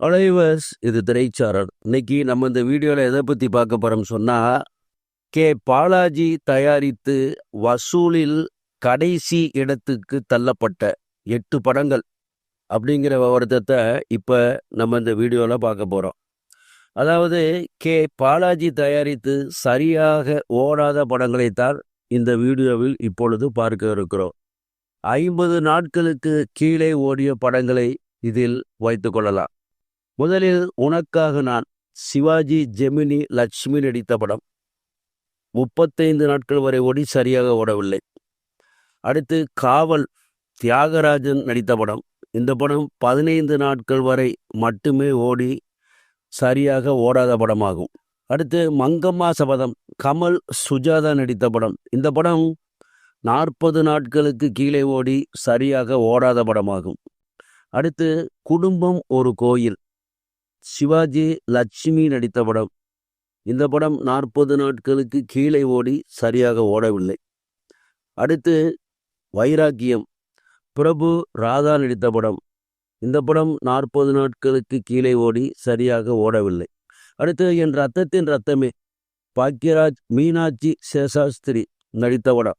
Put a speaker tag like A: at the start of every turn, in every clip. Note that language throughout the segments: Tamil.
A: அலைவஸ் இது திரைச்சாரர். இன்னைக்கு நம்ம இந்த வீடியோவில் எதை பற்றி பார்க்க போகிறோம் சொன்னால் கே. பாலாஜி தயாரித்து வசூலில் கடைசி இடத்துக்கு தள்ளப்பட்ட எட்டு படங்கள் அப்படிங்கிற வருத்தத்தை இப்போ நம்ம இந்த வீடியோவில் பார்க்க போகிறோம் அதாவது கே. பாலாஜி தயாரித்து சரியாக ஓடாத படங்களைத்தான் இந்த வீடியோவில் இப்பொழுது பார்க்க இருக்கிறோம். ஐம்பது நாட்களுக்கு கீழே ஓடிய படங்களை இதில் வைத்துக் கொள்ளலாம். முதலில் உனக்காக நான் சிவாஜி ஜெமினி லட்சுமி நடித்த படம். முப்பத்தைந்து நாட்கள் வரை ஓடி சரியாக ஓடவில்லை. அடுத்து காவல் தியாகராஜன் நடித்த படம். இந்த படம் பதினைந்து நாட்கள் வரை மட்டுமே ஓடி சரியாக ஓடாத படமாகும். அடுத்து மங்கம்மா சபதம் கமல் சுஜாதா நடித்த படம். இந்த படம் நாற்பது நாட்களுக்கு கீழே ஓடி சரியாக ஓடாத படமாகும். அடுத்து குடும்பம் ஒரு கோயில். சிவாஜி லட்சுமி நடித்த படம். இந்த படம் நாற்பது நாட்களுக்கு கீழே ஓடி சரியாக ஓடவில்லை. அடுத்து வைராக்கியம். பிரபு ராதா நடித்த படம். இந்த படம் நாற்பது நாட்களுக்கு கீழே ஓடி சரியாக ஓடவில்லை. அடுத்து என் ரத்தத்தின் ரத்தமே. பாக்யராஜ் மீனாட்சி சேஷாஸ்திரி நடித்த படம்.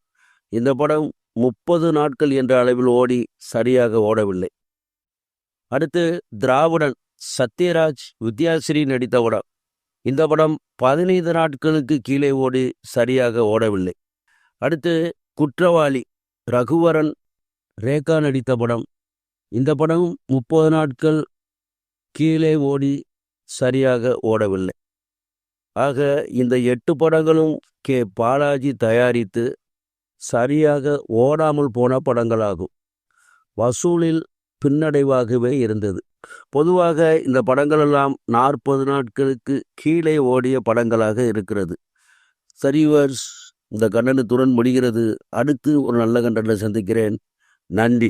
A: இந்த படம் முப்பது நாட்கள் என்ற அளவில் ஓடி சரியாக ஓடவில்லை. அடுத்து திராவிடன். சத்யராஜ் வித்யாஸ்ரீ நடித்த படம். இந்த படம் பதினைந்து நாட்களுக்கு கீழே ஓடி சரியாக ஓடவில்லை. அடுத்து குற்றவாளி ரகுவரன் ரேகா நடித்த படம். இந்த படம் முப்பது நாட்கள் கீழே ஓடி சரியாக ஓடவில்லை. ஆக இந்த எட்டு படங்களும் கே. பாலாஜி தயாரித்து சரியாக ஓடாமல் போன படங்களாகும். வசூலில் பின்னடைவாகவே இருந்தது. பொதுவாக இந்த படங்களெல்லாம் நாற்பது நாட்களுக்கு கீழே ஓடிய படங்களாக இருக்கிறது. சரிவர்ஸ் இந்த கண்டனத்துடன் முடிகிறது. அடுத்து ஒரு நல்ல கண்டனை சந்திக்கிறேன். நன்றி.